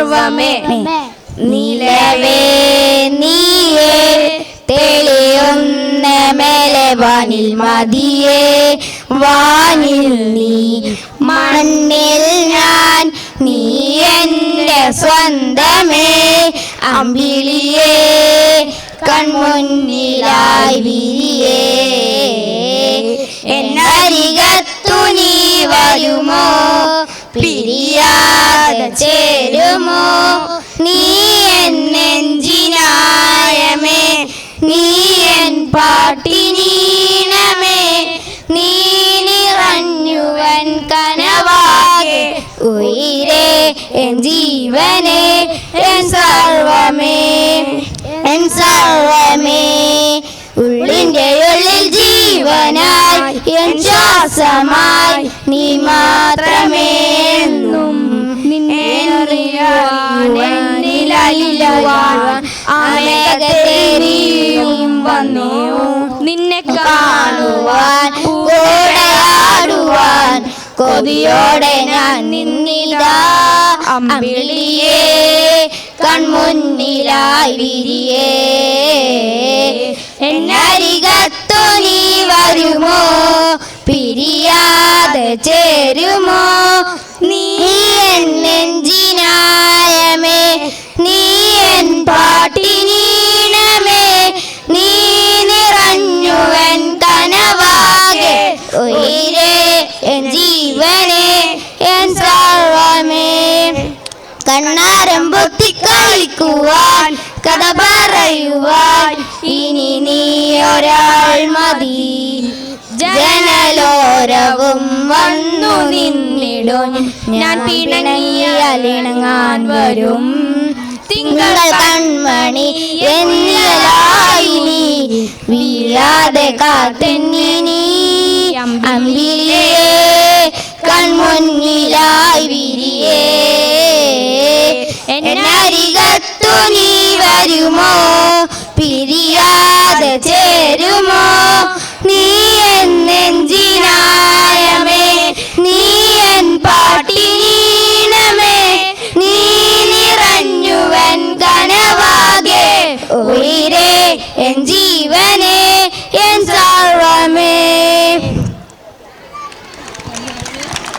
സർവമേ. നിലവേ നീയേ തെളിയുന്ന മേലെ വാനിൽ മതിയേ. വാനിൽ നീ മണ്ണിൽ ഞാൻ നീ എന്റെ സ്വന്തമേ. അമ്പിളിയേ കൺമുന്നിലായി വിരിയേ. നീ എന്നെഞ്ചിനായമേ നീ എൻ പാട്ടിനീണമേ നീ നിറഞ്ഞുവൻ കനവാകെ. ഉയരേ എൻ ജീവനെ എൻ സർവമേ എൻ സർവമേ. ഉള്ളിന്റെ ഉള്ളിൽ ജീവനായി എൻ ശ്വാസമായി നീ മാത്രമേ എന്നിലലിയുവാൻ ആമേഘത്തേരിയും വന്നു. നിന്നെ കാണുവാൻ കൂടെയാടുവാൻ കൊതിയോടെ ഞാൻ നിന്നിതാ. അമ്പിളിയേ കൺമുന്നിലായി വിരിയേ. എന്നരികത്തു നീ വരുമോ? പിരിയാതെ ചേരുമോ? നീ എൻ നീ കണ്ണാരം പൊത്തി കളിക്കുവാൻ കഥ പറയുവാൻ ഇനി നീ ഒരാൾ മതി. ജനലോരവും വന്നു നിന്നിടും. ഞാൻ പിണങ്ങിയാലിണങ്ങാൻ വരും. തിങ്കൾ കൺമണി എന്നിലായി നീ. വീഴാതെ കാത്തെന്നിനി അമ്പിളിയേ നീ വരുമോ? പിരിയാതെ ചേരുമോ? നീ എന്നെഞ്ചിനായമേ നീ എൻ പാട്ടിനീണമേ നീ നിറഞ്ഞുവൻ കനവാകെ ഉയരേ എൻ ജീവൻ